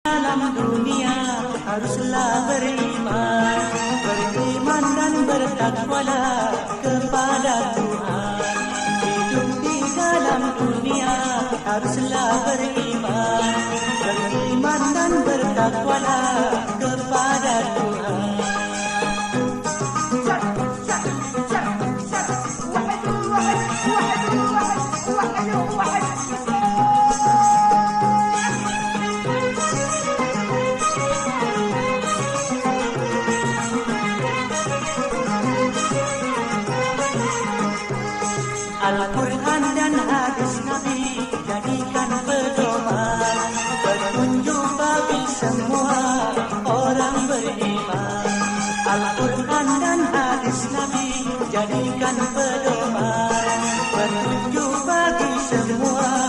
dalam dunia haruslah beriman Beriman dan bertakwalah kepada Tuhan. Hidup di dalam dunia haruslah beriman Beriman dan bertakwalah Al-Quran dan hadis Nabi jadikan pedoman. Petunjuk bagi semua orang beriman. Al-Quran dan hadis Nabi jadikan pedoman. Petunjuk bagi semua